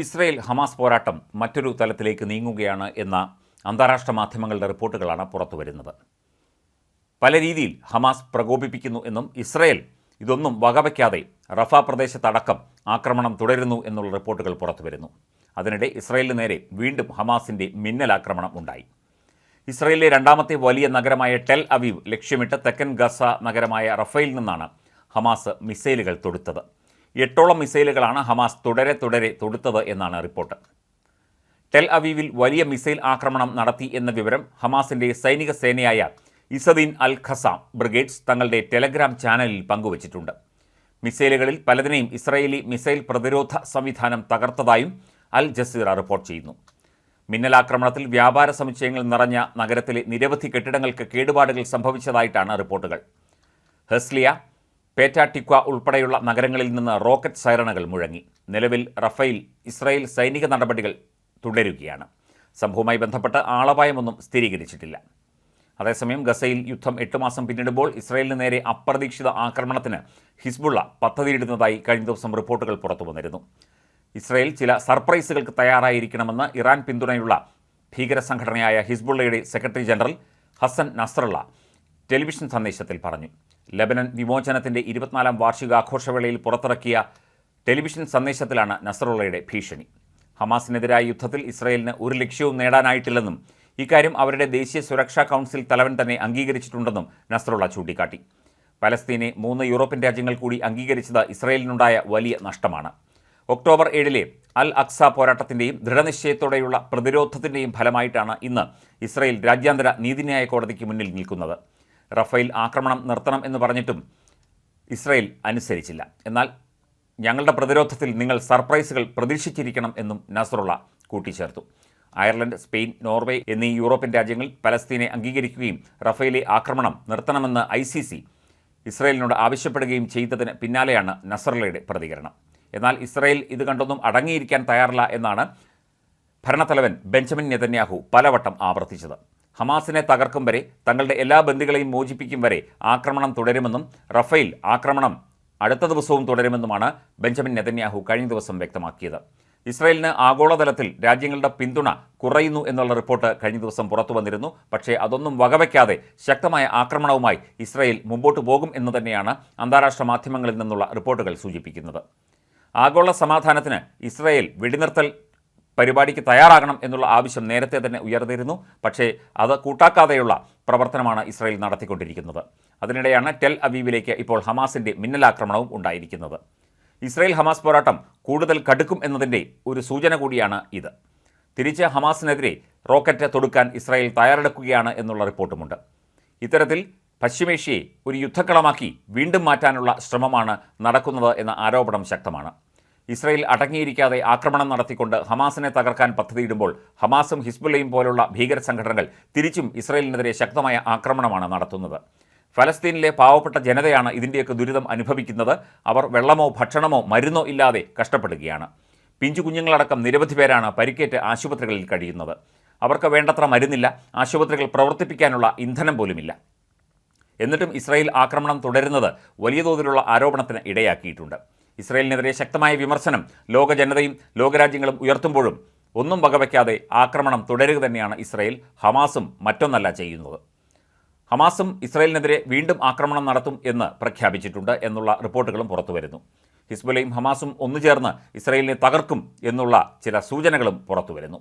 Israel Hamas പോരാട്ടം മറ്റൊരു തലത്തിലേക്ക് നീങ്ങുകയാണ് എന്ന അന്താരാഷ്ട്ര മാധ്യമങ്ങളുടെ റിപ്പോർട്ടുകളാണ് പുറത്തു വരുന്നത്. പല രീതിയിൽ ഹമാസ് പ്രകോപിപ്പിക്കുന്നു എന്നും ഇസ്രയേൽ ഇതൊന്നും വകവയ്ക്കാതെ റഫ പ്രദേശത്തടക്കം ആക്രമണം തുടരുന്നു എന്നുള്ള റിപ്പോർട്ടുകൾ പുറത്തു വരുന്നു. അതിനിടെ ഇസ്രയേലിന് നേരെ വീണ്ടും ഹമാസിന്റെ മിന്നലാക്രമണം ഉണ്ടായി. ഇസ്രയേലിലെ രണ്ടാമത്തെ വലിയ നഗരമായ ടെൽ അവീവ് ലക്ഷ്യമിട്ട് തെക്കൻ ഗസ നഗരമായ റഫയിൽ നിന്നാണ് ഹമാസ് മിസൈലുകൾ തൊടുത്തത്. എട്ടോളം മിസൈലുകളാണ് ഹമാസ് തുടരെ തുടരെ തൊടുത്തത് എന്നാണ് റിപ്പോർട്ട്. ടെൽ അവീവിൽ വലിയ മിസൈൽ ആക്രമണം നടത്തി എന്ന വിവരം ഹമാസിന്റെ സൈനിക സേനയായ ഇസദീൻ അൽ ഖസാം ബ്രിഗേഡ്സ് തങ്ങളുടെ ടെലഗ്രാം ചാനലിൽ പങ്കുവച്ചിട്ടുണ്ട്. മിസൈലുകളിൽ പലതിനെയും ഇസ്രയേലി മിസൈൽ പ്രതിരോധ സംവിധാനം തകർത്തതായും അൽ ജസീറ റിപ്പോർട്ട് ചെയ്യുന്നു. മിന്നലാക്രമണത്തിൽ വ്യാപാര സമുച്ചയങ്ങൾ നിറഞ്ഞ നഗരത്തിലെ നിരവധി കെട്ടിടങ്ങൾക്ക് കേടുപാടുകൾ സംഭവിച്ചതായിട്ടാണ് റിപ്പോർട്ടുകൾ. ഹെസ്ലിയ പേറ്റാട്ടിക്വ ഉൾപ്പെടെയുള്ള നഗരങ്ങളിൽ നിന്ന് റോക്കറ്റ് സൈറണുകൾ മുഴങ്ങി. നിലവിൽ റഫേൽ ഇസ്രായേൽ സൈനിക നടപടികൾ തുടരുകയാണ്. സംഭവവുമായി ബന്ധപ്പെട്ട് ആളപായമൊന്നും സ്ഥിരീകരിച്ചിട്ടില്ല. അതേസമയം ഗസയിൽ യുദ്ധം എട്ട് മാസം പിന്നിടുമ്പോൾ ഇസ്രായേലിന് നേരെ അപ്രതീക്ഷിത ആക്രമണത്തിന് ഹിസ്ബുള്ള പദ്ധതിയിടുന്നതായി കഴിഞ്ഞ ദിവസം റിപ്പോർട്ടുകൾ പുറത്തു വന്നിരുന്നു ഇസ്രായേൽ ചില സർപ്രൈസുകൾക്ക് തയ്യാറായിരിക്കണമെന്ന് ഇറാൻ പിന്തുണയുള്ള ഭീകര സംഘടനയായ ഹിസ്ബുള്ളയുടെ secretary general Hassan Nasrallah television സന്ദേശത്തിൽ പറഞ്ഞു. ലെബനൻ വിമോചനത്തിന്റെ ഇരുപത്തിനാലാം വാർഷികാഘോഷവേളയിൽ പുറത്തിറക്കിയ ടെലിവിഷൻ സന്ദേശത്തിലാണ് നസറുള്ളയുടെ ഭീഷണി. ഹമാസിനെതിരായ യുദ്ധത്തിൽ ഇസ്രായേലിന് ഒരു ലക്ഷ്യവും നേടാനായിട്ടില്ലെന്നും ഇക്കാര്യം അവരുടെ ദേശീയ സുരക്ഷാ കൗൺസിൽ തലവൻ തന്നെ അംഗീകരിച്ചിട്ടുണ്ടെന്നും നസറുള്ള ചൂണ്ടിക്കാട്ടി. പലസ്തീനെ മൂന്ന് യൂറോപ്യൻ രാജ്യങ്ങൾ കൂടി അംഗീകരിച്ചത് ഇസ്രായേലിനുണ്ടായ വലിയ നഷ്ടമാണ്. ഒക്ടോബർ ഏഴിലെ അൽ അക്സ പോരാട്ടത്തിന്റെയും ദൃഢനിശ്ചയത്തോടെയുള്ള പ്രതിരോധത്തിന്റെയും ഫലമായിട്ടാണ് ഇന്ന് ഇസ്രായേൽ രാജ്യാന്തര നീതിന്യായ കോടതിക്ക് മുന്നിൽ നിൽക്കുന്നത്. റഫേൽ ആക്രമണം നിർത്തണം എന്ന് പറഞ്ഞിട്ടും ഇസ്രയേൽ അനുസരിച്ചില്ല. എന്നാൽ ഞങ്ങളുടെ പ്രതിരോധത്തിൽ നിങ്ങൾ സർപ്രൈസുകൾ പ്രതീക്ഷിച്ചിരിക്കണം എന്നും നസറുള്ള കൂട്ടിച്ചേർത്തു. അയർലൻഡ് സ്പെയിൻ നോർവേ എന്നീ യൂറോപ്യൻ രാജ്യങ്ങൾ പലസ്തീനെ അംഗീകരിക്കുകയും റഫേലെ ആക്രമണം നിർത്തണമെന്ന് ഐ സി സി ഇസ്രയേലിനോട് ആവശ്യപ്പെടുകയും ചെയ്തതിന് പിന്നാലെയാണ് നസറുള്ളയുടെ പ്രതികരണം. എന്നാൽ ഇസ്രയേൽ ഇത് കണ്ടൊന്നും അടങ്ങിയിരിക്കാൻ തയ്യാറില്ല എന്നാണ് ഭരണത്തലവൻ ബെഞ്ചമിൻ നെതന്യാഹു പലവട്ടം ആവർത്തിച്ചത്. ഹമാസിനെ തകർക്കും വരെ തങ്ങളുടെ എല്ലാ ബന്ദികളെയും മോചിപ്പിക്കും വരെ ആക്രമണം തുടരുമെന്നും റഫേൽ ആക്രമണം അടുത്ത ദിവസവും തുടരുമെന്നുമാണ് ബെഞ്ചമിൻ നെതന്യാഹു കഴിഞ്ഞ ദിവസം വ്യക്തമാക്കിയത്. ഇസ്രായേലിന് ആഗോളതലത്തിൽ രാജ്യങ്ങളുടെ പിന്തുണ കുറയുന്നു എന്നുള്ള റിപ്പോർട്ട് കഴിഞ്ഞ ദിവസം പുറത്തു വന്നിരുന്നു. പക്ഷേ അതൊന്നും വകവയ്ക്കാതെ ശക്തമായ ആക്രമണവുമായി ഇസ്രായേൽ മുമ്പോട്ട് പോകും എന്ന് തന്നെയാണ് അന്താരാഷ്ട്ര മാധ്യമങ്ങളിൽ നിന്നുള്ള റിപ്പോർട്ടുകൾ സൂചിപ്പിക്കുന്നത്. ആഗോള സമാധാനത്തിന് ഇസ്രായേൽ വെടിനിർത്തൽ പരിപാടിക്ക് തയ്യാറാകണം എന്നുള്ള ആവശ്യം നേരത്തെ തന്നെ ഉയർന്നിരുന്നു. പക്ഷേ അത് കൂട്ടാക്കാതെയുള്ള പ്രവർത്തനമാണ് ഇസ്രായേൽ നടത്തിക്കൊണ്ടിരിക്കുന്നത്. അതിനിടെയാണ് ടെൽ അവീവിലേക്ക് ഇപ്പോൾ ഹമാസിന്റെ മിന്നലാക്രമണവും ഉണ്ടായിരിക്കുന്നത്. ഇസ്രായേൽ ഹമാസ് പോരാട്ടം കൂടുതൽ കടുക്കും എന്നതിന്റെ ഒരു സൂചന കൂടിയാണ് ഇത്. തിരിച്ച് ഹമാസിനെതിരെ റോക്കറ്റ് തൊടുക്കാൻ ഇസ്രായേൽ തയ്യാറെടുക്കുകയാണ് എന്നുള്ള റിപ്പോർട്ടുമുണ്ട്. ഇത്തരത്തിൽ പശ്ചിമേഷ്യയെ ഒരു യുദ്ധക്കളമാക്കി വീണ്ടും മാറ്റാനുള്ള ശ്രമമാണ് നടക്കുന്നത് എന്ന ആരോപണം ശക്തമാണ്. ഇസ്രായേൽ അടങ്ങിയിരിക്കാതെ ആക്രമണം നടത്തിക്കൊണ്ട് ഹമാസിനെ തകർക്കാൻ പദ്ധതിയിടുമ്പോൾ ഹമാസും ഹിസ്ബുള്ളയും പോലുള്ള ഭീകര സംഘടനകൾ തിരിച്ചും ഇസ്രയേലിനെതിരെ ശക്തമായ ആക്രമണമാണ് നടത്തുന്നത്. ഫലസ്തീനിലെ പാവപ്പെട്ട ജനതയാണ് ഇതിന്റെയൊക്കെ ദുരിതം അനുഭവിക്കുന്നത്. അവർ വെള്ളമോ ഭക്ഷണമോ മരുന്നോ ഇല്ലാതെ കഷ്ടപ്പെടുകയാണ്. പിഞ്ചു കുഞ്ഞുങ്ങളടക്കം നിരവധി പേരാണ് പരിക്കേറ്റ് ആശുപത്രികളിൽ കഴിയുന്നത്. അവർക്ക് വേണ്ടത്ര മരുന്നില്ല ആശുപത്രികൾ പ്രവർത്തിപ്പിക്കാനുള്ള ഇന്ധനം പോലുമില്ല. എന്നിട്ടും ഇസ്രായേൽ ആക്രമണം തുടരുന്നത് വലിയ തോതിലുള്ള ആരോപണത്തിന് ഇടയാക്കിയിട്ടുണ്ട്. ഇസ്രായേലിനെതിരെ ശക്തമായ വിമർശനം ലോക ജനതയും ലോകരാജ്യങ്ങളും ഉയർത്തുമ്പോഴും ഒന്നും വകവയ്ക്കാതെ ആക്രമണം തുടരുക തന്നെയാണ് ഇസ്രയേൽ ഹമാസും മറ്റൊന്നല്ല ചെയ്യുന്നത്. ഹമാസും ഇസ്രയേലിനെതിരെ വീണ്ടും ആക്രമണം നടത്തും എന്ന് പ്രഖ്യാപിച്ചിട്ടുണ്ട് എന്നുള്ള റിപ്പോർട്ടുകളും പുറത്തുവരുന്നു. ഹിസ്ബുലയും ഹമാസും ഒന്നുചേർന്ന് ഇസ്രയേലിനെ തകർക്കും എന്നുള്ള ചില സൂചനകളും പുറത്തുവരുന്നു.